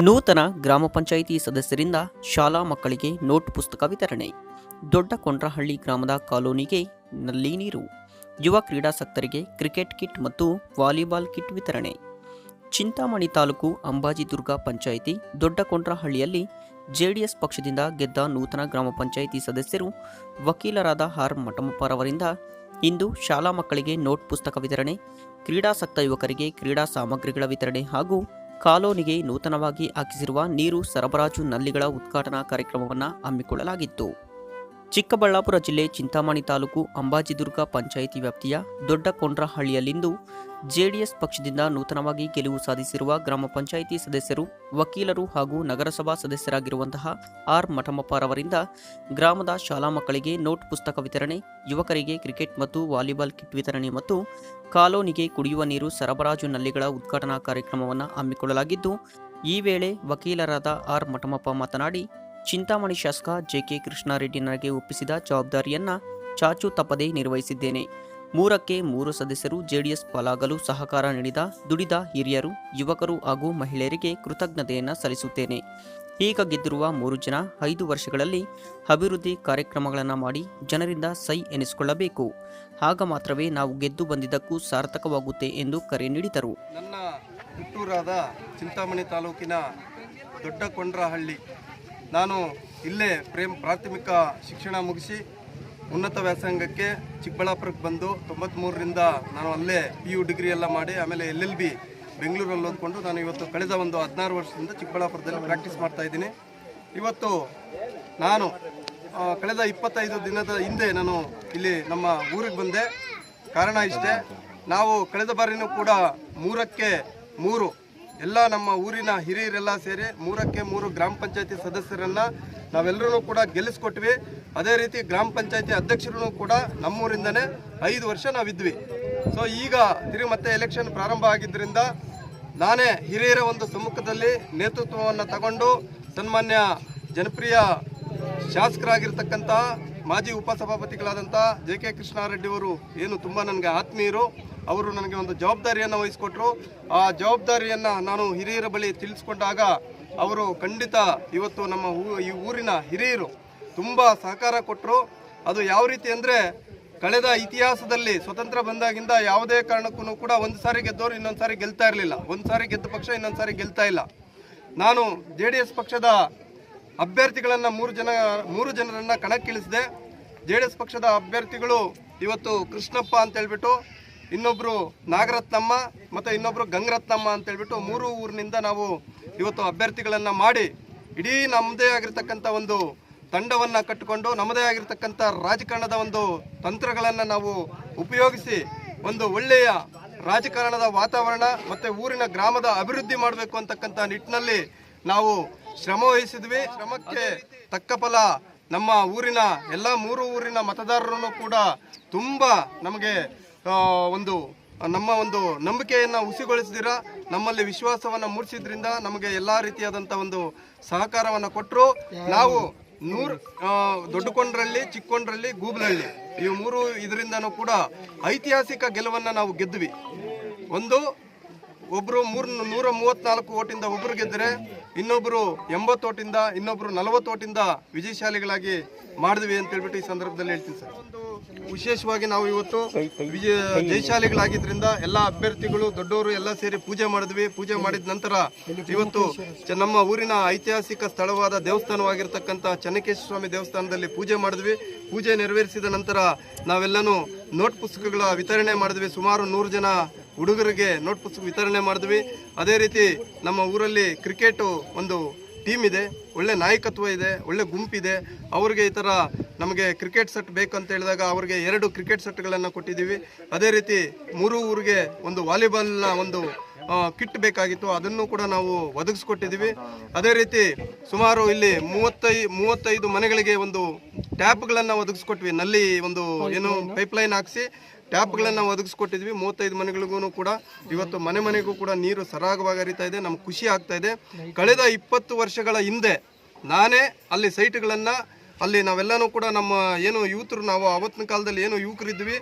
ನೂತನ ಗ್ರಾಮ ಪಂಚಾಯಿತಿ ಸದಸ್ಯರಿಂದ ಶಾಲಾ ಮಕ್ಕಳಿಗೆ ನೋಟ್ ಪುಸ್ತಕ ವಿತರಣೆ. ದೊಡ್ಡ ಕೊಂಡ್ರಹಳ್ಳಿ ಗ್ರಾಮದ ಕಾಲೋನಿಗೆ ನಲ್ಲಿ ನೀರು. ಯುವ ಕ್ರೀಡಾಸಕ್ತರಿಗೆ ಕ್ರಿಕೆಟ್ ಕಿಟ್ ಮತ್ತು ವಾಲಿಬಾಲ್ ಕಿಟ್ ವಿತರಣೆ. ಚಿಂತಾಮಣಿ ತಾಲೂಕು ಅಂಬಾಜಿದುರ್ಗ ಪಂಚಾಯಿತಿ ದೊಡ್ಡ ಕೊಂಡ್ರಹಳ್ಳಿಯಲ್ಲಿ ಜೆಡಿಎಸ್ ಪಕ್ಷದಿಂದ ಗೆದ್ದ ನೂತನ ಗ್ರಾಮ ಪಂಚಾಯಿತಿ ಸದಸ್ಯರು ವಕೀಲರಾದ ಆರ್ ಮಠಮಪ್ಪರವರಿಂದ ಇಂದು ಶಾಲಾ ಮಕ್ಕಳಿಗೆ ನೋಟ್ ಪುಸ್ತಕ ವಿತರಣೆ. ಕ್ರೀಡಾಸಕ್ತ ಯುವಕರಿಗೆ ಕ್ರೀಡಾ ಸಾಮಗ್ರಿಗಳ ವಿತರಣೆ ಹಾಗೂ ಕಾಲೋನಿಗೆ ನೂತನವಾಗಿ ಹಾಕಿಸಿರುವ ನೀರು ಸರಬರಾಜು ನಲ್ಲಿಗಳ ಉದ್ಘಾಟನಾ ಕಾರ್ಯಕ್ರಮವನ್ನು ಹಮ್ಮಿಕೊಳ್ಳಲಾಗಿತ್ತು. ಚಿಕ್ಕಬಳ್ಳಾಪುರ ಜಿಲ್ಲೆ ಚಿಂತಾಮಣಿ ತಾಲೂಕು ಅಂಬಾಜಿದುರ್ಗ ಪಂಚಾಯಿತಿ ವ್ಯಾಪ್ತಿಯ ದೊಡ್ಡ ಕೊಂಡ್ರಹಳ್ಳಿಯಲ್ಲಿಂದು ಜೆಡಿಎಸ್ ಪಕ್ಷದಿಂದ ನೂತನವಾಗಿ ಗೆಲುವು ಸಾಧಿಸಿರುವ ಗ್ರಾಮ ಪಂಚಾಯಿತಿ ಸದಸ್ಯರು, ವಕೀಲರು ಹಾಗೂ ನಗರಸಭಾ ಸದಸ್ಯರಾಗಿರುವಂತಹ ಆರ್ ಮಠಮಪ್ಪರವರಿಂದ ಗ್ರಾಮದ ಶಾಲಾ ಮಕ್ಕಳಿಗೆ ನೋಟ್ ಪುಸ್ತಕ ವಿತರಣೆ, ಯುವಕರಿಗೆ ಕ್ರಿಕೆಟ್ ಮತ್ತು ವಾಲಿಬಾಲ್ ಕಿಟ್ ವಿತರಣೆ ಮತ್ತು ಕಾಲೋನಿಗೆ ಕುಡಿಯುವ ನೀರು ಸರಬರಾಜು ನಲ್ಲಿಗಳ ಉದ್ಘಾಟನಾ ಕಾರ್ಯಕ್ರಮವನ್ನು ಹಮ್ಮಿಕೊಳ್ಳಲಾಗಿದ್ದು, ಈ ವೇಳೆ ವಕೀಲರಾದ ಆರ್ ಮಠಮಪ್ಪ ಮಾತನಾಡಿ ಚಿಂತಾಮಣಿ ಶಾಸಕ ಜೆಕೆ ಕೃಷ್ಣಾರೆಡ್ಡಿ ನನಗೆ ಒಪ್ಪಿಸಿದ ಜವಾಬ್ದಾರಿಯನ್ನ ಚಾಚು ತಪ್ಪದೇ ನಿರ್ವಹಿಸಿದ್ದೇನೆ. ಮೂರಕ್ಕೆ ಮೂರು ಸದಸ್ಯರು ಜೆಡಿಎಸ್ ಪಾಲಾಗಲು ಸಹಕಾರ ನೀಡಿದ ದುಡಿದ ಹಿರಿಯರು, ಯುವಕರು ಹಾಗೂ ಮಹಿಳೆಯರಿಗೆ ಕೃತಜ್ಞತೆಯನ್ನು ಸಲ್ಲಿಸುತ್ತೇನೆ. ಈಗ ಗೆದ್ದಿರುವ ಮೂರು ಜನ ಐದು ವರ್ಷಗಳಲ್ಲಿ ಅಭಿವೃದ್ಧಿ ಕಾರ್ಯಕ್ರಮಗಳನ್ನು ಮಾಡಿ ಜನರಿಂದ ಸೈ ಎನಿಸಿಕೊಳ್ಳಬೇಕು. ಆಗ ಮಾತ್ರವೇ ನಾವು ಗೆದ್ದು ಬಂದಿದ್ದಕ್ಕೂ ಸಾರ್ಥಕವಾಗುತ್ತೆ ಎಂದು ಕರೆ ನೀಡಿದರು. ನನ್ನ ಹುಟ್ಟೂರಾದ ಚಿಂತಾಮಣಿ ತಾಲೂಕಿನ ದೊಡ್ಡ ಕೊಂಡ್ರಹಳ್ಳಿ ನಾನು ಇಲ್ಲೇ ಪ್ರೇಮ್ ಪ್ರಾಥಮಿಕ ಶಿಕ್ಷಣ ಮುಗಿಸಿ ಉನ್ನತ ವ್ಯಾಸಂಗಕ್ಕೆ ಚಿಕ್ಕಬಳ್ಳಾಪುರಕ್ಕೆ ಬಂದು ತೊಂಬತ್ತ್ಮೂರರಿಂದ ನಾನು ಅಲ್ಲೇ ಪಿ ಯು ಡಿಗ್ರಿ ಎಲ್ಲ ಮಾಡಿ, ಆಮೇಲೆ ಎಲ್ ಎಲ್ ಬಿ ಬೆಂಗಳೂರಲ್ಲಿ ಓದ್ಕೊಂಡು ನಾನು ಇವತ್ತು ಕಳೆದ ಒಂದು ಹದಿನಾರು ವರ್ಷದಿಂದ ಚಿಕ್ಕಬಳ್ಳಾಪುರದಲ್ಲಿ ಪ್ರಾಕ್ಟೀಸ್ ಮಾಡ್ತಾ ಇದ್ದೀನಿ. ಇವತ್ತು ನಾನು ಕಳೆದ ಇಪ್ಪತ್ತೈದು ದಿನದ ಹಿಂದೆ ನಾನು ಇಲ್ಲಿ ನಮ್ಮ ಊರಿಗೆ ಬಂದೆ. ಕಾರಣ ಇಷ್ಟೇ, ನಾವು ಕಳೆದ ಬಾರಿನೂ ಕೂಡ ಮೂರಕ್ಕೆ ಮೂರು ಎಲ್ಲ ನಮ್ಮ ಊರಿನ ಹಿರಿಯರೆಲ್ಲ ಸೇರಿ ಮೂರಕ್ಕೆ ಮೂರು ಗ್ರಾಮ ಪಂಚಾಯತಿ ಸದಸ್ಯರನ್ನ ನಾವೆಲ್ಲರೂ ಕೂಡ ಗೆಲ್ಲಿಸ್ಕೊಟ್ವಿ. ಅದೇ ರೀತಿ ಗ್ರಾಮ ಪಂಚಾಯತಿ ಅಧ್ಯಕ್ಷರು ಕೂಡ ನಮ್ಮೂರಿಂದನೇ ಐದು ವರ್ಷ ನಾವಿದ್ವಿ. ಸೊ ಈಗ ತಿರುಗಿ ಮತ್ತೆ ಎಲೆಕ್ಷನ್ ಪ್ರಾರಂಭ ಆಗಿದ್ದರಿಂದ ನಾನೇ ಹಿರಿಯರ ಒಂದು ಸಮ್ಮುಖದಲ್ಲಿ ನೇತೃತ್ವವನ್ನು ತಗೊಂಡು ಸನ್ಮಾನ್ಯ ಜನಪ್ರಿಯ ಶಾಸಕರಾಗಿರ್ತಕ್ಕಂಥ ಮಾಜಿ ಉಪಸಭಾಪತಿಗಳಾದಂಥ ಜೆ ಕೆ ಕೃಷ್ಣಾರೆಡ್ಡಿಯವರು ಏನು ತುಂಬ ನನಗೆ ಆತ್ಮೀಯರು. ಅವರು ನನಗೆ ಒಂದು ಜವಾಬ್ದಾರಿಯನ್ನು ವಹಿಸಿಕೊಟ್ರು. ಆ ಜವಾಬ್ದಾರಿಯನ್ನು ನಾನು ಹಿರಿಯರ ಬಳಿ ತಿಳಿಸ್ಕೊಂಡಾಗ ಅವರು ಖಂಡಿತ ಇವತ್ತು ನಮ್ಮ ಈ ಊರಿನ ಹಿರಿಯರು ತುಂಬ ಸಹಕಾರ ಕೊಟ್ಟರು ಅದು ಯಾವ ರೀತಿ ಅಂದರೆ ಕಳೆದ ಇತಿಹಾಸದಲ್ಲಿ ಸ್ವತಂತ್ರ ಬಂದಾಗಿಂದ ಯಾವುದೇ ಕಾರಣಕ್ಕೂ ಕೂಡ ಒಂದು ಸಾರಿ ಗೆದ್ದವರು ಇನ್ನೊಂದು ಸಾರಿ ಗೆಲ್ತಾ ಇರಲಿಲ್ಲ. ಒಂದು ಸಾರಿ ಗೆದ್ದ ಪಕ್ಷ ಇನ್ನೊಂದು ಸಾರಿ ಗೆಲ್ತಾ ಇಲ್ಲ. ನಾನು ಜೆ ಡಿ ಎಸ್ ಪಕ್ಷದ ಅಭ್ಯರ್ಥಿಗಳನ್ನು ಮೂರು ಜನ, ಮೂರು ಜನರನ್ನು ಕಣಕ್ಕಿಳಿಸಿದೆ. ಜೆ ಡಿ ಎಸ್ ಪಕ್ಷದ ಅಭ್ಯರ್ಥಿಗಳು ಇವತ್ತು ಕೃಷ್ಣಪ್ಪ ಅಂತ ಹೇಳ್ಬಿಟ್ಟು ಇನ್ನೊಬ್ರು ನಾಗರತ್ನಮ್ಮ ಮತ್ತು ಇನ್ನೊಬ್ರು ಗಂಗರತ್ನಮ್ಮ ಅಂತ ಹೇಳ್ಬಿಟ್ಟು ಮೂರು ಊರಿನಿಂದ ನಾವು ಇವತ್ತು ಅಭ್ಯರ್ಥಿಗಳನ್ನ ಮಾಡಿ ಇಡೀ ನಮ್ಮದೇ ಆಗಿರ್ತಕ್ಕಂಥ ಒಂದು ತಂಡವನ್ನು ಕಟ್ಟಿಕೊಂಡು ನಮ್ಮದೇ ಆಗಿರ್ತಕ್ಕಂಥ ರಾಜಕಾರಣದ ಒಂದು ತಂತ್ರಗಳನ್ನು ನಾವು ಉಪಯೋಗಿಸಿ ಒಂದು ಒಳ್ಳೆಯ ರಾಜಕಾರಣದ ವಾತಾವರಣ ಮತ್ತು ಊರಿನ ಗ್ರಾಮದ ಅಭಿವೃದ್ಧಿ ಮಾಡಬೇಕು ಅಂತಕ್ಕಂಥ ನಿಟ್ಟಿನಲ್ಲಿ ನಾವು ಶ್ರಮ ವಹಿಸಿದ್ವಿ. ಶ್ರಮಕ್ಕೆ ತಕ್ಕ ಫಲ ನಮ್ಮ ಊರಿನ ಎಲ್ಲ ಮೂರು ಊರಿನ ಮತದಾರರನ್ನು ಕೂಡ ತುಂಬ ನಮಗೆ ಒಂದು ನಮ್ಮ ಒಂದು ನಂಬಿಕೆಯನ್ನು ಹುಸಿಗೊಳಿಸಿದಿರ, ನಮ್ಮಲ್ಲಿ ವಿಶ್ವಾಸವನ್ನು ಮೂಡಿಸಿದ್ರಿಂದ ನಮಗೆ ಎಲ್ಲ ರೀತಿಯಾದಂಥ ಒಂದು ಸಹಕಾರವನ್ನು ಕೊಟ್ಟರು ನಾವು ನೂರು ದೊಡ್ಡಕೊಂಡ್ರಲ್ಲಿ ಚಿಕ್ಕೊಂಡ್ರಲ್ಲಿ ಗೂಬಲಹಳ್ಳಿ ಈ ಮೂರು ಇದರಿಂದನೂ ಕೂಡ ಐತಿಹಾಸಿಕ ಗೆಲುವನ್ನು ನಾವು ಗೆದ್ವಿ. ಒಂದು ಒಬ್ರು ಮೂರ್, ನೂರ ಮೂವತ್ನಾಲ್ಕು ಓಟಿಂದ ಒಬ್ರು ಗೆದ್ದರೆ ಇನ್ನೊಬ್ಬರು ಎಂಬತ್ತು ಓಟಿಂದ, ಇನ್ನೊಬ್ರು ನಲವತ್ತು ಓಟಿಂದ ವಿಜಯಶಾಲಿಗಳಾಗಿ ಮಾಡಿದ್ವಿ ಅಂತ ಹೇಳ್ಬಿಟ್ಟು ಈ ಸಂದರ್ಭದಲ್ಲಿ ಹೇಳ್ತೀನಿ ಸರ್. ವಿಶೇಷವಾಗಿ ನಾವು ಇವತ್ತು ವಿಜಯ ಜಯಶಾಲಿಗಳಾಗಿದ್ದರಿಂದ ಎಲ್ಲ ಅಭ್ಯರ್ಥಿಗಳು, ದೊಡ್ಡವರು ಎಲ್ಲ ಸೇರಿ ಪೂಜೆ ಮಾಡಿದ್ವಿ. ಪೂಜೆ ಮಾಡಿದ ನಂತರ ಇವತ್ತು ನಮ್ಮ ಊರಿನ ಐತಿಹಾಸಿಕ ಸ್ಥಳವಾದ ದೇವಸ್ಥಾನವಾಗಿರ್ತಕ್ಕಂಥ ಚನ್ನಕೇಶ್ವರ ಸ್ವಾಮಿ ದೇವಸ್ಥಾನದಲ್ಲಿ ಪೂಜೆ ಮಾಡಿದ್ವಿ. ಪೂಜೆ ನೆರವೇರಿಸಿದ ನಂತರ ನಾವೆಲ್ಲನೂ ನೋಟ್ ಪುಸ್ತಕಗಳ ವಿತರಣೆ ಮಾಡಿದ್ವಿ. ಸುಮಾರು ನೂರು ಜನ ಹುಡುಗರಿಗೆ ನೋಟ್ ಪುಸ್ತಕ ವಿತರಣೆ ಮಾಡಿದ್ವಿ. ಅದೇ ರೀತಿ ನಮ್ಮ ಊರಲ್ಲಿ ಕ್ರಿಕೆಟು ಒಂದು ಟೀಮ್ ಇದೆ. ಒಳ್ಳೆ ನಾಯಕತ್ವ ಇದೆ, ಒಳ್ಳೆ ಗುಂಪಿದೆ. ಅವ್ರಿಗೆ ಈ ಥರ ನಮಗೆ ಕ್ರಿಕೆಟ್ ಸೆಟ್ ಬೇಕಂತ ಹೇಳಿದಾಗ ಅವ್ರಿಗೆ ಎರಡು ಕ್ರಿಕೆಟ್ ಸೆಟ್ಗಳನ್ನು ಕೊಟ್ಟಿದ್ದೀವಿ. ಅದೇ ರೀತಿ ಮೂರು ಊರಿಗೆ ಒಂದು ವಾಲಿಬಾಲ್ನ ಒಂದು ಕಿಟ್ ಬೇಕಾಗಿತ್ತು. ಅದನ್ನು ಕೂಡ ನಾವು ಒದಗಿಸ್ಕೊಟ್ಟಿದ್ದೀವಿ. ಅದೇ ರೀತಿ ಸುಮಾರು ಇಲ್ಲಿ ಮೂವತ್ತೈ, ಮೂವತ್ತೈದು ಮನೆಗಳಿಗೆ ಒಂದು ಟ್ಯಾಪ್ಗಳನ್ನು ಒದಗಿಸ್ಕೊಟ್ವಿ. ನಲ್ಲಿ ಒಂದು, ಏನು ಪೈಪ್ಲೈನ್ ಹಾಕ್ಸಿ. ಟ್ಯಾಪ್ಗಳನ್ನು ಒದಗಿಸ್ಕೊಟ್ಟಿದ್ವಿ. ಮೂವತ್ತೈದು ಮನೆಗಳಿಗೂ ಕೂಡ, ಇವತ್ತು ಮನೆ ಮನೆಗೂ ಕೂಡ ನೀರು ಸರಾಗವಾಗಿ ಹರಿತಾ ಇದೆ. ನಮ್ಗೆ ಖುಷಿ ಆಗ್ತಾ ಇದೆ. ಕಳೆದ ಇಪ್ಪತ್ತು ವರ್ಷಗಳ ಹಿಂದೆ ನಾನೇ ಅಲ್ಲಿ ಸೈಟ್ಗಳನ್ನು, ಅಲ್ಲಿ ನಾವೆಲ್ಲನೂ ಕೂಡ ನಮ್ಮ ಏನು ಯೂತರು, ನಾವು ಅವತ್ತಿನ ಕಾಲದಲ್ಲಿ ಏನು ಯುವಕರಿದ್ವಿ,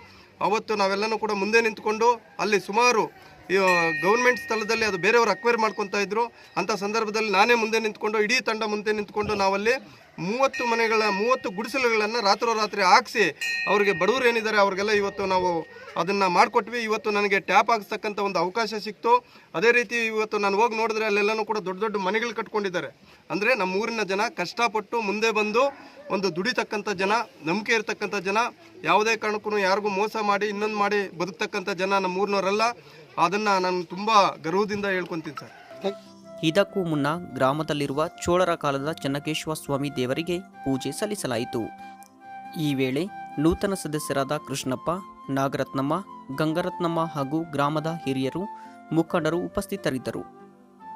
ಅವತ್ತು ನಾವೆಲ್ಲನೂ ಕೂಡ ಮುಂದೆ ನಿಂತ್ಕೊಂಡು ಅಲ್ಲಿ ಸುಮಾರು ಗೌರ್ಮೆಂಟ್ ಸ್ಥಳದಲ್ಲಿ ಅದು ಬೇರೆಯವರು ಅಕ್ವೈರ್ ಮಾಡ್ಕೊತಾ ಇದ್ರು. ಅಂಥ ಸಂದರ್ಭದಲ್ಲಿ ನಾನೇ ಮುಂದೆ ನಿಂತ್ಕೊಂಡು, ಇಡೀ ತಂಡ ಮುಂದೆ ನಿಂತ್ಕೊಂಡು ನಾವಲ್ಲಿ ಮೂವತ್ತು ಮನೆಗಳ ಮೂವತ್ತು ಗುಡಿಸಲುಗಳನ್ನು ರಾತ್ರೋರಾತ್ರಿ ಹಾಕ್ಸಿ ಅವರಿಗೆ ಬಡವರು ಏನಿದ್ದಾರೆ ಅವ್ರಿಗೆಲ್ಲ ಇವತ್ತು ನಾವು ಅದನ್ನು ಮಾಡಿಕೊಟ್ವಿ. ಇವತ್ತು ನನಗೆ ಟ್ಯಾಪ್ ಹಾಕ್ಸ್ತಕ್ಕಂಥ ಒಂದು ಅವಕಾಶ ಸಿಕ್ತು. ಅದೇ ರೀತಿ ಇವತ್ತು ನಾನು ಹೋಗಿ ನೋಡಿದ್ರೆ ಅಲ್ಲೆಲ್ಲನೂ ಕೂಡ ದೊಡ್ಡ ದೊಡ್ಡ ಮನೆಗಳು ಕಟ್ಕೊಂಡಿದ್ದಾರೆ. ಅಂದರೆ ನಮ್ಮ ಊರಿನ ಜನ ಕಷ್ಟಪಟ್ಟು ಮುಂದೆ ಬಂದು ಒಂದು ದುಡಿತಕ್ಕಂಥ ಜನ, ನಂಬಿಕೆ ಇರತಕ್ಕಂಥ ಜನ, ಯಾವುದೇ ಕಾರಣಕ್ಕೂ ಯಾರಿಗೂ ಮೋಸ ಮಾಡಿ ಇನ್ನೊಂದು ಮಾಡಿ ಬದುಕ್ತಕ್ಕಂಥ ಜನ ನಮ್ಮ ಊರಿನವರಲ್ಲ. ಅದನ್ನು ನಾನು ತುಂಬ ಗರ್ವದಿಂದ ಹೇಳ್ಕೊತೀನಿ ಸರ್. ಇದಕ್ಕೂ ಮುನ್ನ ಗ್ರಾಮದಲ್ಲಿರುವ ಚೋಳರ ಕಾಲದ ಚೆನ್ನಕೇಶ್ವರ ಸ್ವಾಮಿ ದೇವರಿಗೆ ಪೂಜೆ ಸಲ್ಲಿಸಲಾಯಿತು. ಈ ವೇಳೆ ನೂತನ ಸದಸ್ಯರಾದ ಕೃಷ್ಣಪ್ಪ, ನಾಗರತ್ನಮ್ಮ, ಗಂಗರತ್ನಮ್ಮ ಹಾಗೂ ಗ್ರಾಮದ ಹಿರಿಯರು ಮುಖಂಡರು ಉಪಸ್ಥಿತರಿದ್ದರು.